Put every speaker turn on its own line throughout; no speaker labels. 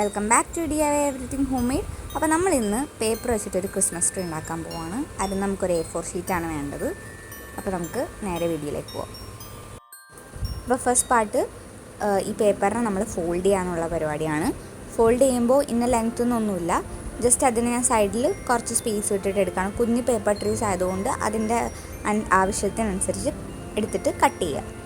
Welcome back to D I everything home made അപ്പോൾ നമ്മൾ ഇന്ന് പേപ്പർ വെച്ചിട്ടൊരു ക്രിസ്മസ് ട്രീ ഉണ്ടാക്കാൻ പോവാണ്. അത് നമുക്കൊരു എ ഫോർ ഷീറ്റാണ് വേണ്ടത്. അപ്പോൾ നമുക്ക് നേരെ വീഡിയോയിലേക്ക് പോവാം. അപ്പോൾ ഫസ്റ്റ് പാർട്ട് ഈ പേപ്പറിനെ നമ്മൾ ഫോൾഡ് ചെയ്യാനുള്ള പരിപാടിയാണ്. ഫോൾഡ് ചെയ്യുമ്പോൾ ഇന്ന ലെങ്ത് ഒന്നുമില്ല. ജസ്റ്റ് അതിന് ഞാൻ സൈഡിൽ കുറച്ച് സ്പേസ് വിട്ടിട്ട് എടുക്കണം. കുഞ്ഞ് പേപ്പർ ട്രീസ് ആയതുകൊണ്ട് അതിന്റെ ആവശ്യത്തിനനുസരിച്ച് എടുത്തിട്ട് കട്ട് ചെയ്യുക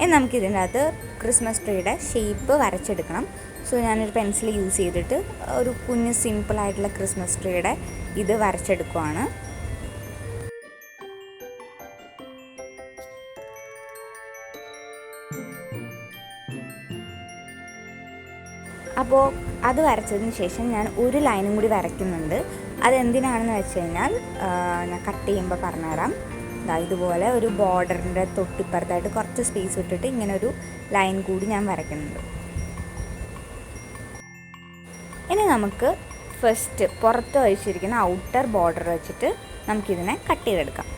ഇനി നമുക്ക് ഇതിന്റെ ക്രിസ്മസ് ട്രീയുടെ ഷേപ്പ് വരച്ചെടുക്കണം. സോ ഞാനൊരു പെൻസിൽ യൂസ് ചെയ്തിട്ട് ഒരു കുഞ്ഞ് സിമ്പിളായിട്ടുള്ള ക്രിസ്മസ് ട്രീയുടെ ഇത് വരച്ചെടുക്കുവാണ്. അപ്പോൾ അത് വരച്ചതിന് ശേഷം ഞാൻ ഒരു ലൈനും കൂടി വരയ്ക്കുന്നുണ്ട്. അതെന്തിനാണെന്ന് വെച്ച് കഴിഞ്ഞാൽ ഞാൻ കട്ട് ചെയ്യുമ്പോൾ പറഞ്ഞുതരാം. ദാ ഇതുപോലെ ഒരു ബോർഡറിന്റെ തൊട്ടിപ്പുറത്തായിട്ട് കുറച്ച് സ്പേസ് വിട്ടിട്ട് ഇങ്ങനെ ഒരു ലൈൻ കൂടി ഞാൻ വരയ്ക്കുന്നുണ്ട്. ഇനി നമുക്ക് ഫസ്റ്റ് പുറത്ത് വഹിച്ചിരിക്കുന്ന ഔട്ടർ ബോർഡർ വെച്ചിട്ട് നമുക്കിതിനെ കട്ട് ചെയ്തെടുക്കാം.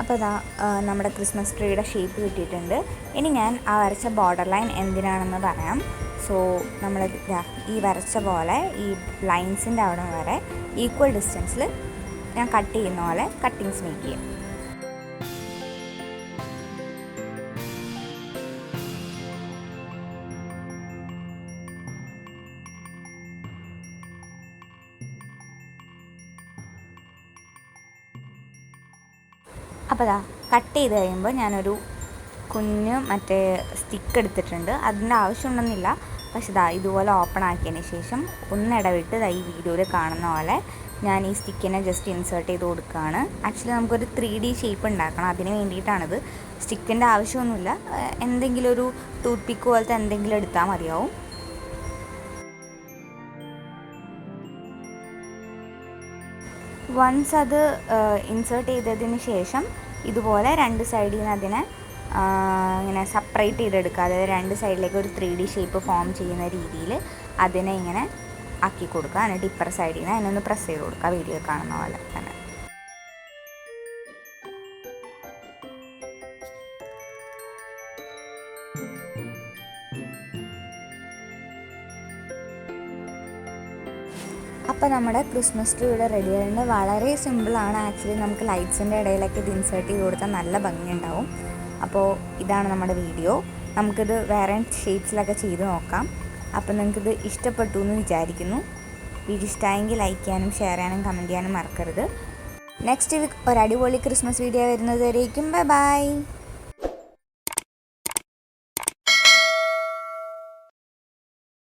അപ്പോൾ അതാ നമ്മുടെ ക്രിസ്മസ് ട്രീയുടെ ഷേപ്പ് കിട്ടിയിട്ടുണ്ട്. ഇനി ഞാൻ ആ വരച്ച ബോർഡർ ലൈൻ എന്തിനാണെന്ന് പറയാം. സോ നമ്മൾ ഈ വരച്ച പോലെ ഈ ലൈൻസിന്റെ അവിടെ വരെ ഈക്വൽ ഡിസ്റ്റൻസിൽ ഞാൻ കട്ട് ചെയ്യുന്ന പോലെ കട്ടിങ്സ് മേക്ക് ചെയ്യും. അപ്പോൾ കട്ട് ചെയ്ത് കഴിയുമ്പോൾ ഞാനൊരു കുഞ്ഞ് മറ്റേ സ്റ്റിക്ക് എടുത്തിട്ടുണ്ട്. അതിന്റെ ആവശ്യമുണ്ടെന്നില്ല പക്ഷെ ഇതാ ഇതുപോലെ ഓപ്പൺ ആക്കിയതിന് ശേഷം ഒന്നിടവിട്ട് ഇതാ ഈ വീഡിയോയിൽ കാണുന്ന പോലെ ഞാൻ ഈ സ്റ്റിക്കിനെ ജസ്റ്റ് ഇൻസേർട്ട് ചെയ്ത് കൊടുക്കുകയാണ്. ആക്ച്വലി നമുക്കൊരു ത്രീ ഡി ഷേപ്പ് ഉണ്ടാക്കണം. അതിന് വേണ്ടിയിട്ടാണിത്. സ്റ്റിക്കിന്റെ ആവശ്യമൊന്നുമില്ല. എന്തെങ്കിലും ഒരു ടൂത്ത് പിക്ക് പോലത്തെ എന്തെങ്കിലും എടുത്താൽ മതിയാവും. വൺസ് അത് ഇൻസേർട്ട് ചെയ്തതിന് ശേഷം ഇതുപോലെ രണ്ട് സൈഡിൽ നിന്ന് അതിനെ ഇങ്ങനെ സെപ്പറേറ്റ് ചെയ്തെടുക്കുക. അതായത് രണ്ട് സൈഡിലേക്ക് ഒരു ത്രീ ഡി ഷേപ്പ് ഫോം ചെയ്യുന്ന രീതിയിൽ അതിനെ ഇങ്ങനെ ആക്കി കൊടുക്കുക. എന്നിട്ട് ഇപ്പുറ സൈഡിൽ നിന്ന് അതിനൊന്ന് പ്രസ് ചെയ്ത് കൊടുക്കുക. വീഡിയോ കാണുന്ന പോലെ തന്നെ. അപ്പോൾ നമ്മുടെ ക്രിസ്മസ് ട്രീ ഇവിടെ റെഡി ആയിട്ടുണ്ട്. വളരെ സിമ്പിളാണ് ആക്ച്വലി നമുക്ക് ലൈറ്റ്സിന്റെ ഇടയിലൊക്കെ ഇത് ഇൻസേർട്ട് ചെയ്ത് കൊടുത്താൽ നല്ല ഭംഗിയുണ്ടാവും. അപ്പോൾ ഇതാണ് നമ്മുടെ വീഡിയോ. നമുക്കിത് വേറെ ഷേപ്സിലൊക്കെ ചെയ്ത് നോക്കാം. അപ്പോൾ നിങ്ങൾക്കിത് ഇഷ്ടപ്പെട്ടു എന്ന് വിചാരിക്കുന്നു. വീഡിയോ ഇഷ്ടമായെങ്കിൽ ലൈക്ക് ചെയ്യാനും ഷെയർ ചെയ്യാനും കമന്റ് ചെയ്യാനും മറക്കരുത്. നെക്സ്റ്റ് വീക്ക് ഒരു അടിപൊളി ക്രിസ്മസ് വീഡിയോ വരുന്നതുവരേക്കും ബൈ ബൈ